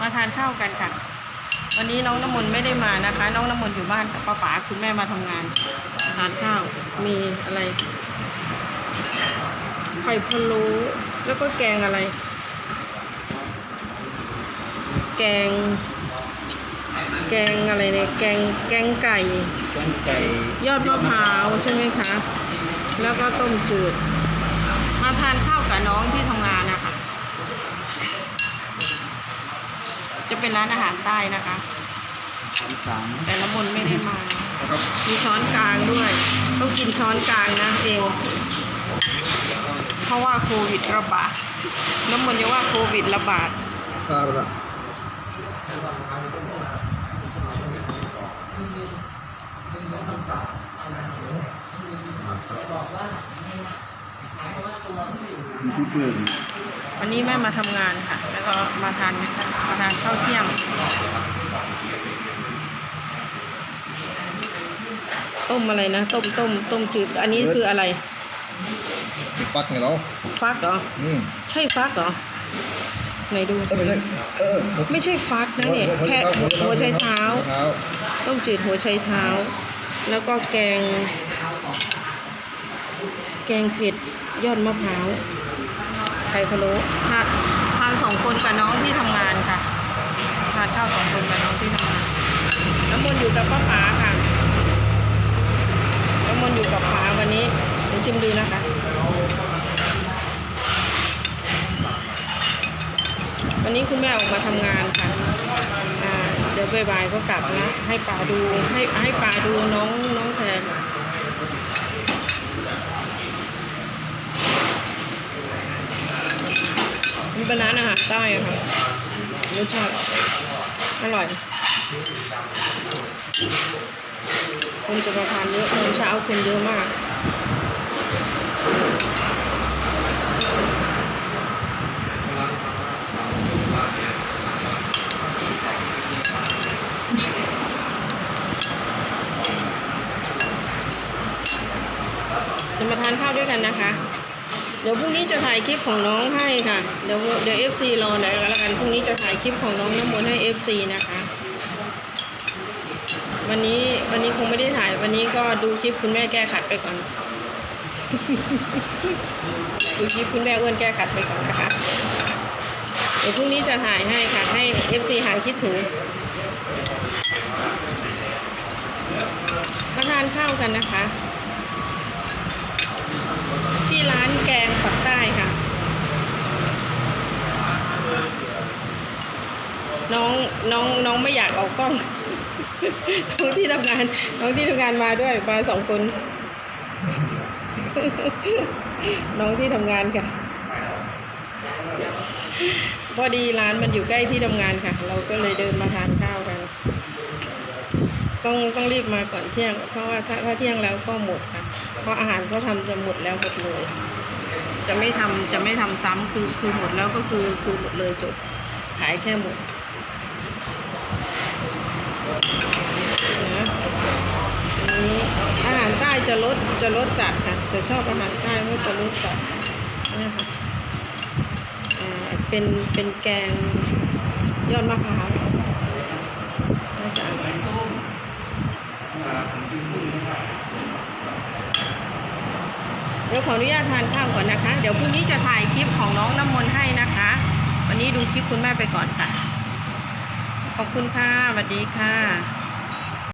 มาทานข้าวกันค่ะ วันนี้น้องน้ำมนต์ไม่ได้มานะคะ น้องน้ำมนต์อยู่บ้านกับป้าป๋าคุณแม่มาทำงานทานข้าวมีอะไรไข่พะโล้แล้วก็แกงอะไร แกง แกงอะไรเนี่ยแกงแกงไก่แกงไก่ ยอดมะพร้าวใช่ไหมคะ แล้วก็ต้มจืด มาทานข้าวกับน้องที่ทำงานนะคะ จะเป็นร้านอาหารใต้นะคะสามสามแต่ละมนไม่ได้มา แล้วก็มีช้อนกลางด้วย ต้องกินช้อนกลางนะเองเพราะว่าโควิดระบาดน้ำมนต์ยังว่าโควิดระบาดข้าวละยูทูบเบอร์ วันนี้แม่มาทำงานค่ะ แล้วก็มาทานมาทานข้าวเที่ยง ต้มอะไรนะ ต้มต้มต้มจืด อันนี้คืออะไรปักไงเราฟักเหรอ อืมใช่ฟักเหรอไหนดูเออไม่ใช่เออไม่ใช่ฟักนะเนี่ย แค่หัวไชเท้าเท้าต้มจืดหัวไชเท้า แล้วก็แกง แกงเผ็ดยอดมะพร้าวไข่พะโล้ทานทานสองคนกับน้องที่ทำงานค่ะทานข้าวสองคนกับน้องที่ทำงานน้ำมนต์อยู่กับป้าป๋าค่ะน้ำมนต์อยู่กับป๋าวันนี้เดี๋ยวชิมดูนะคะวันนี้คุณแม่ออกมาทำงานค่ะอ่าเดี๋ยวบ่ายๆก็กลับนะ ให้ป๋าดูให้ให้ป๋าดูน้องน้องแทน เป็นร้านอาหารใต้อะค่ะรสชาติอร่อย คนจะมาทานเยอะตอนเช้าคนเยอะมากจะมาทานข้าวด้วยกันนะคะ เดี๋ยวพรุ่งนี้จะถ่ายคลิปของน้องให้ค่ะ เดี๋ยวเดี๋ยวเอฟซีรอหน่อยก็แล้วกันพรุ่งนี้จะถ่ายคลิปของน้องน้ำมนต์ให้เอฟซีนะคะ วันนี้วันนี้คงไม่ได้ถ่ายวันนี้ก็ดูคลิปคุณแม่แก้ขัดไปก่อน ดูคลิปคุณแม่อ้วนแก้ขัดไปก่อนนะคะ เดี๋ยวพรุ่งนี้จะถ่ายให้ค่ะให้เอฟซีหายคิดถึงมาทานข้าวกันนะคะ ที่ร้านแกงปักใต้ค่ะ น้องน้องไม่อยากออกกล้อง น้องที่ทำงาน น้องที่ทำงานมาด้วยมาสองคน น้องที่ทำงานค่ะ พอดีร้านมันอยู่ใกล้ที่ทำงานค่ะ เราก็เลยเดินมาทานข้าวกัน ต้องต้องรีบมาก่อนเที่ยง เพราะว่าถ้าถ้าเที่ยงแล้วก็หมดค่ะ เพราะอาหารก็ทำจะหมดแล้วหมดเลย จะไม่ทำจะไม่ทำซ้ำคือคือหมดแล้วก็คือคือหมดเลยจบขายแค่หมด นะอาหารใต้จะลดจะลดจัดค่ะ จะชอบอาหารใต้ก็จะลดจัดนี่ค่ะอ่าเป็นเป็นแกงยอดมะพร้าวน่าจะอร่อยเดี๋ยวขออนุญาตทานข้าวก่อนนะคะ เดี๋ยวพรุ่งนี้จะถ่ายคลิปของน้องน้ำมนต์ให้นะคะ วันนี้ดูคลิปคุณแม่ไปก่อนค่ะ ขอบคุณค่ะสวัสดีค่ะ